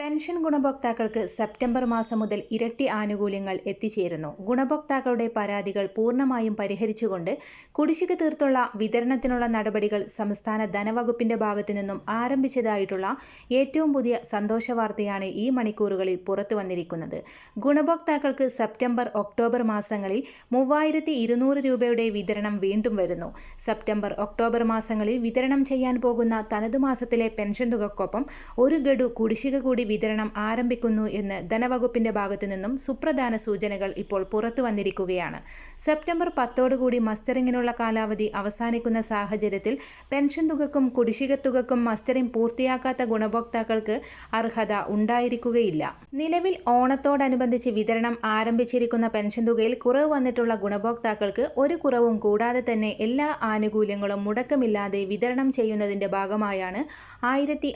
Pension ഗുണഭോക്താക്കൾക്ക് September മാസം മുതൽ ഇരട്ടി ആനുകൂല്യങ്ങൾ എത്തിച്ചേരുന്നു. ഗുണഭോക്താക്കളുടെ പരാതികൾ പൂർണമായും പരിഹരിച്ചുകൊണ്ട് കുടിശ്ശിക തീർത്തുള്ള വിതരണത്തിനുള്ള നടപടികൾ സംസ്ഥാന ധനവകുപ്പിന്റെ ഭാഗത്തു നിന്നും ആരംഭിച്ചതായിട്ടുള്ള ഏറ്റവും പുതിയ സന്തോഷ വാർത്തയാണ് ഈ മണിക്കൂറുകളിൽ പുറത്തു വന്നിരിക്കുന്നത്. ഗുണഭോക്താക്കൾക്ക് സെപ്റ്റംബർ ഒക്ടോബർ മാസങ്ങളിൽ മൂവായിരത്തി ഇരുന്നൂറ് രൂപയുടെ വിതരണം വീണ്ടും വരുന്നു. സെപ്റ്റംബർ ഒക്ടോബർ മാസങ്ങളിൽ വിതരണം ചെയ്യാൻ പോകുന്ന തനതു മാസത്തിലെ പെൻഷൻ തുകക്കൊപ്പം ഒരു ഗഡു കുടിശ്ശിക കൂടി വിതരണം ആരംഭിക്കുന്നു എന്ന് ധനവകുപ്പിന്റെ ഭാഗത്തു നിന്നും സുപ്രധാന സൂചനകൾ ഇപ്പോൾ പുറത്തു വന്നിരിക്കുകയാണ്. സെപ്റ്റംബർ പത്തോടുകൂടി മസ്റ്ററിങ്ങിനുള്ള കാലാവധി അവസാനിക്കുന്ന സാഹചര്യത്തിൽ പെൻഷൻ തുകക്കും കുടിശ്ശിക തുകക്കും മസ്റ്ററിംഗ് പൂർത്തിയാക്കാത്ത ഗുണഭോക്താക്കൾക്ക് അർഹത ഉണ്ടായിരിക്കുകയില്ല. നിലവിൽ ഓണത്തോടനുബന്ധിച്ച് വിതരണം ആരംഭിച്ചിരിക്കുന്ന പെൻഷൻ തുകയിൽ കുറവ് വന്നിട്ടുള്ള ഗുണഭോക്താക്കൾക്ക് ഒരു കുറവും കൂടാതെ തന്നെ എല്ലാ ആനുകൂല്യങ്ങളും മുടക്കമില്ലാതെ വിതരണം ചെയ്യുന്നതിന്റെ ഭാഗമായാണ് ആയിരത്തി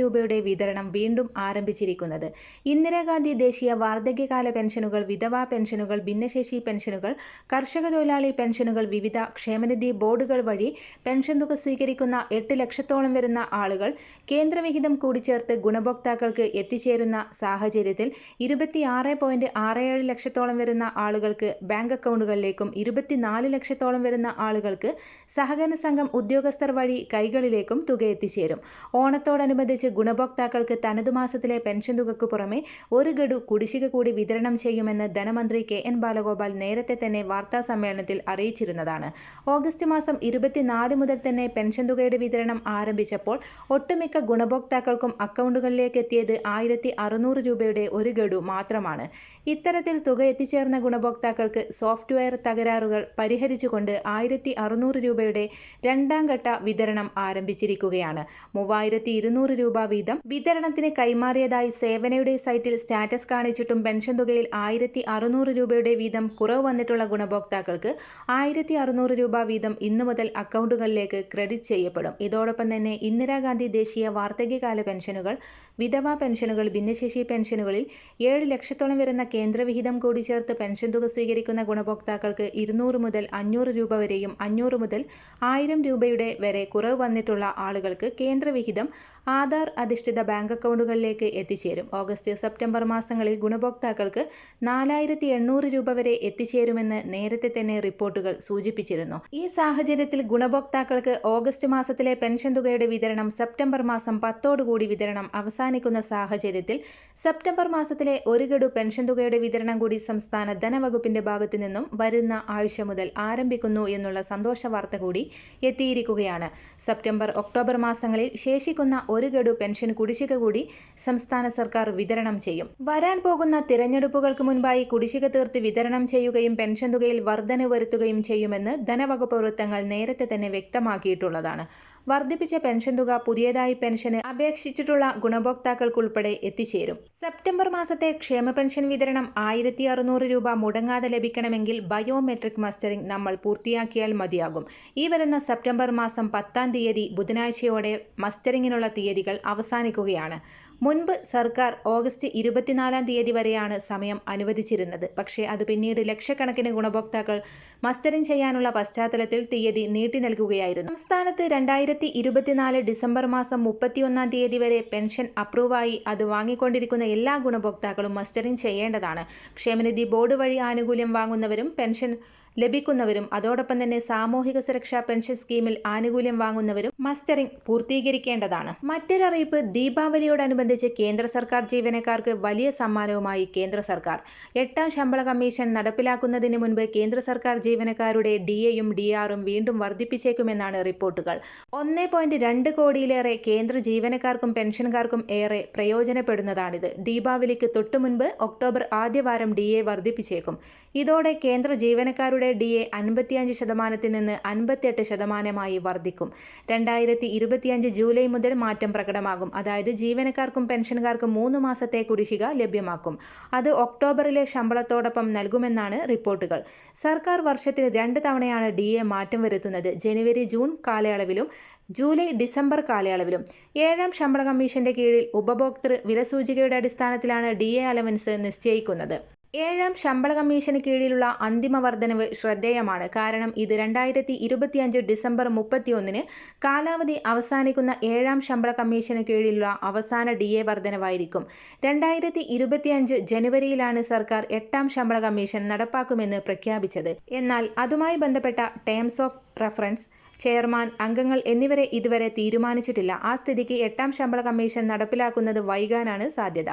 രൂപയുടെ വിതരണം വീണ്ടും ആരംഭിച്ചിരിക്കുന്നത്. ഇന്ദിരാഗാന്ധി ദേശീയ വാർദ്ധക്യകാല പെൻഷനുകൾ വിധവാ പെൻഷനുകൾ ഭിന്നശേഷി പെൻഷനുകൾ കർഷക തൊഴിലാളി പെൻഷനുകൾ വിവിധ ക്ഷേമനിധി ബോർഡുകൾ വഴി പെൻഷൻ തുക സ്വീകരിക്കുന്ന എട്ട് ലക്ഷത്തോളം വരുന്ന ആളുകൾ കേന്ദ്രവിഹിതം കൂടി ചേർത്ത് ഗുണഭോക്താക്കൾക്ക് എത്തിച്ചേരുന്ന സാഹചര്യത്തിൽ ഇരുപത്തിയാറ് പോയിന്റ് ആറ് ഏഴ് ലക്ഷത്തോളം വരുന്ന ആളുകൾക്ക് ബാങ്ക് അക്കൗണ്ടുകളിലേക്കും ഇരുപത്തിനാല് ലക്ഷത്തോളം വരുന്ന ആളുകൾക്ക് സഹകരണ സംഘം ഉദ്യോഗസ്ഥർ വഴി കൈകളിലേക്കും തുക എത്തിച്ചേരും. ഓണത്തോടനുബന്ധിച്ച് ഗുണഭോക്താക്കൾക്ക് തനതു മാസത്തിലെ പെൻഷൻ തുകയ്ക്ക് പുറമെ ഒരു ഗഡു കുടിശ്ശിക കൂടി വിതരണം ചെയ്യുമെന്ന് ധനമന്ത്രി കെ എൻ ബാലഗോപാൽ നേരത്തെ തന്നെ വാർത്താ സമ്മേളനത്തിൽ അറിയിച്ചിരുന്നതാണ്. ഓഗസ്റ്റ് മാസം ഇരുപത്തിനാല് മുതൽ തന്നെ പെൻഷൻ തുകയുടെ വിതരണം ആരംഭിച്ചപ്പോൾ ഒട്ടുമിക്ക ഗുണഭോക്താക്കൾക്കും അക്കൗണ്ടുകളിലേക്ക് എത്തിയത് ആയിരത്തി അറുന്നൂറ് രൂപയുടെ ഒരു ഗഡു മാത്രമാണ്. ഇത്തരത്തിൽ തുക എത്തിച്ചേർന്ന ഗുണഭോക്താക്കൾക്ക് സോഫ്റ്റ്വെയർ തകരാറുകൾ പരിഹരിച്ചുകൊണ്ട് ആയിരത്തി അറുന്നൂറ് രൂപയുടെ രണ്ടാം ഘട്ട വിതരണം ആരംഭിച്ചിരിക്കുകയാണ്. മൂവായിരത്തി ഇരുന്നൂറ് രൂപ വീതം വിതരണത്തിന് കൈമാറിയതായി സേവനയുടെ സൈറ്റിൽ സ്റ്റാറ്റസ് കാണിച്ചിട്ടും പെൻഷൻ തുകയിൽ ആയിരത്തി അറുന്നൂറ് രൂപയുടെ വീതം കുറവ് വന്നിട്ടുള്ള ഗുണഭോക്താക്കൾക്ക് ആയിരത്തി അറുന്നൂറ് രൂപ വീതം ഇന്നു മുതൽ അക്കൗണ്ടുകളിലേക്ക് ക്രെഡിറ്റ് ചെയ്യപ്പെടും. ഇതോടൊപ്പം തന്നെ ഇന്ദിരാഗാന്ധി ദേശീയ വാർദ്ധക്യകാല പെൻഷനുകൾ വിധവാ പെൻഷനുകൾ ഭിന്നശേഷി പെൻഷനുകളിൽ ഏഴ് ലക്ഷത്തോളം വരുന്ന കേന്ദ്രവിഹിതം കൂടി ചേർത്ത് പെൻഷൻ തുക സ്വീകരിക്കുന്ന ഗുണഭോക്താക്കൾക്ക് ഇരുന്നൂറ് മുതൽ അഞ്ഞൂറ് രൂപ വരെയും അഞ്ഞൂറ് മുതൽ ആയിരം രൂപയുടെ വരെ കുറവ് വന്നിട്ടുള്ള ആളുകൾക്ക് കേന്ദ്രവിഹിതം ആധാർ അധിഷ്ഠിത ബാങ്ക് അക്കൗണ്ടുകളിലേക്ക് എത്തിച്ചേരും. ഓഗസ്റ്റ് സെപ്റ്റംബർ മാസങ്ങളിൽ ഗുണഭോക്താക്കൾക്ക് നാലായിരത്തി എണ്ണൂറ് രൂപ വരെ എത്തിച്ചേരുമെന്ന് നേരത്തെ തന്നെ റിപ്പോർട്ടുകൾ സൂചിപ്പിച്ചിരുന്നു. ഈ സാഹചര്യത്തിൽ ഗുണഭോക്താക്കൾക്ക് ഓഗസ്റ്റ് മാസത്തിലെ പെൻഷൻ തുകയുടെ വിതരണം സെപ്റ്റംബർ മാസം പത്തോടുകൂടി വിതരണം അവസാനിക്കുന്ന സാഹചര്യത്തിൽ സെപ്റ്റംബർ മാസത്തിലെ ഒരു ഗഡു പെൻഷൻ തുകയുടെ വിതരണം കൂടി സംസ്ഥാന ധനവകുപ്പിന്റെ ഭാഗത്തു നിന്നും വരുന്ന ആഴ്ച മുതൽ ആരംഭിക്കുന്നു എന്നുള്ള സന്തോഷ വാർത്ത കൂടി എത്തിയിരിക്കുകയാണ്. സെപ്റ്റംബർ ഒക്ടോബർ മാസങ്ങളിൽ ശേഷിക്കുന്ന ഒരു ഗഡു പെൻഷൻ കുടിശ്ശിക കൂടി സംസ്ഥാന സർക്കാർ വിതരണം ചെയ്യും. വരാൻ പോകുന്ന തിരഞ്ഞെടുപ്പുകൾക്ക് മുൻപായി കുടിശ്ശിക തീർത്ത് വിതരണം ചെയ്യുകയും പെൻഷൻ തുകയിൽ വർധന വരുത്തുകയും ചെയ്യുമെന്ന് ധനവകുപ്പ് വൃത്തങ്ങൾ നേരത്തെ തന്നെ വ്യക്തമാക്കിയിട്ടുള്ളതാണ്. വർദ്ധിപ്പിച്ച പെൻഷൻ തുക പുതിയതായി പെൻഷന് അപേക്ഷിച്ചിട്ടുള്ള ഗുണഭോക്താക്കൾക്കുൾപ്പെടെ എത്തിച്ചേരും. സെപ്റ്റംബർ മാസത്തെ ക്ഷേമ പെൻഷൻ വിതരണം ആയിരത്തി അറുന്നൂറ് രൂപ മുടങ്ങാതെ ലഭിക്കണമെങ്കിൽ ബയോമെട്രിക് മസ്റ്ററിംഗ് നമ്മൾ പൂർത്തിയാക്കിയാൽ മതിയാകും. ഈ വരുന്ന സെപ്റ്റംബർ മാസം പത്താം തീയതി ബുധനാഴ്ചയോടെ മസ്റ്ററിങ്ങിനുള്ള തീയതികൾ അവസാനിക്കുകയാണ്. മുൻപ് സർക്കാർ ഓഗസ്റ്റ് ഇരുപത്തിനാലാം തീയതി വരെയാണ് സമയം അനുവദിച്ചിരുന്നത്. പക്ഷേ അത് പിന്നീട് ലക്ഷക്കണക്കിന് ഗുണഭോക്താക്കൾ മസ്റ്ററിംഗ് ചെയ്യാനുള്ള പശ്ചാത്തലത്തിൽ തീയതി നീട്ടി നൽകുകയായിരുന്നു. സംസ്ഥാനത്ത് രണ്ടായിരത്തി ഇരുപത്തിനാല് ഡിസംബർ മാസം മുപ്പത്തിയൊന്നാം തീയതി വരെ പെൻഷൻ അപ്രൂവായി അത് വാങ്ങിക്കൊണ്ടിരിക്കുന്ന എല്ലാ ഗുണഭോക്താക്കളും മസ്റ്ററിംഗ് ചെയ്യേണ്ടതാണ്. ക്ഷേമനിധി ബോർഡ് വഴി ആനുകൂല്യം വാങ്ങുന്നവരും പെൻഷൻ ലഭിക്കുന്നവരും അതോടൊപ്പം തന്നെ സാമൂഹിക സുരക്ഷാ പെൻഷൻ സ്കീമിൽ ആനുകൂല്യം വാങ്ങുന്നവരും മസ്റ്ററിംഗ് പൂർത്തീകരിക്കേണ്ടതാണ്. മറ്റൊരറിയിപ്പ് ദീപാവലിയോടനുബന്ധിച്ച് കേന്ദ്ര സർക്കാർ ജീവനക്കാർക്ക് വലിയ സമ്മാനവുമായി കേന്ദ്ര സർക്കാർ. എട്ടാം ശമ്പള കമ്മീഷൻ നടപ്പിലാക്കുന്നതിന് മുൻപ് കേന്ദ്ര സർക്കാർ ജീവനക്കാരുടെ ഡി എയും ഡി ആറും വീണ്ടും വർദ്ധിപ്പിച്ചേക്കുമെന്നാണ് റിപ്പോർട്ടുകൾ. ഒന്നേ പോയിന്റ് രണ്ട് കോടിയിലേറെ കേന്ദ്ര ജീവനക്കാർക്കും പെൻഷൻകാർക്കും ഏറെ പ്രയോജനപ്പെടുന്നതാണിത്. ദീപാവലിക്ക് തൊട്ടുമുൻപ് ഒക്ടോബർ ആദ്യവാരം ഡി എ വർദ്ധിപ്പിച്ചേക്കും. ഇതോടെ കേന്ദ്ര ജീവനക്കാരുടെ ഡി എ അൻപത്തിയഞ്ച് ശതമാനത്തിൽ നിന്ന് അൻപത്തിയെട്ട് ശതമാനമായി വർദ്ധിക്കും. രണ്ടായിരത്തി ഇരുപത്തിയഞ്ച് ജൂലൈ മുതൽ മാറ്റം പ്രകടമാകും. അതായത് ജീവനക്കാർക്കും പെൻഷൻകാർക്കും മൂന്ന് മാസത്തെ കുടിശ്ശിക ലഭ്യമാക്കും. അത് ഒക്ടോബറിലെ ശമ്പളത്തോടൊപ്പം നൽകുമെന്നാണ് റിപ്പോർട്ടുകൾ. സർക്കാർ വർഷത്തിൽ രണ്ട് തവണയാണ് ഡി എ മാറ്റം വരുത്തുന്നത്. ജനുവരി ജൂൺ കാലയളവിലും ജൂലൈ ഡിസംബർ കാലയളവിലും. ഏഴാം ശമ്പള കമ്മീഷന്റെ കീഴിൽ ഉപഭോക്തൃ വിലസൂചികയുടെ അടിസ്ഥാനത്തിലാണ് ഡി എ അലവൻസ് നിശ്ചയിക്കുന്നത്. ഏഴാം ശമ്പള കമ്മീഷന് കീഴിലുള്ള അന്തിമ വർധനവ് ശ്രദ്ധേയമാണ്. കാരണം ഇത് രണ്ടായിരത്തി ഇരുപത്തിയഞ്ച് ഡിസംബർ മുപ്പത്തിയൊന്നിന് കാലാവധി അവസാനിക്കുന്ന ഏഴാം ശമ്പള കമ്മീഷന് കീഴിലുള്ള അവസാന ഡി എ വർധനവായിരിക്കും. രണ്ടായിരത്തി ഇരുപത്തിയഞ്ച് ജനുവരിയിലാണ് സർക്കാർ എട്ടാം ശമ്പള കമ്മീഷൻ നടപ്പാക്കുമെന്ന് പ്രഖ്യാപിച്ചത്. എന്നാൽ അതുമായി ബന്ധപ്പെട്ട ടേംസ് ഓഫ് റഫറൻസ് ചെയർമാൻ അംഗങ്ങൾ എന്നിവരെ ഇതുവരെ തീരുമാനിച്ചിട്ടില്ല. ആ സ്ഥിതിക്ക് എട്ടാം ശമ്പള കമ്മീഷൻ നടപ്പിലാക്കുന്നത് വൈകാനാണ് സാധ്യത.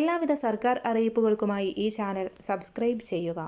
എല്ലാവിധ സർക്കാർ അറിയിപ്പുകൾക്കുമായി ഈ ചാനൽ സബ്സ്ക്രൈബ് ചെയ്യുക.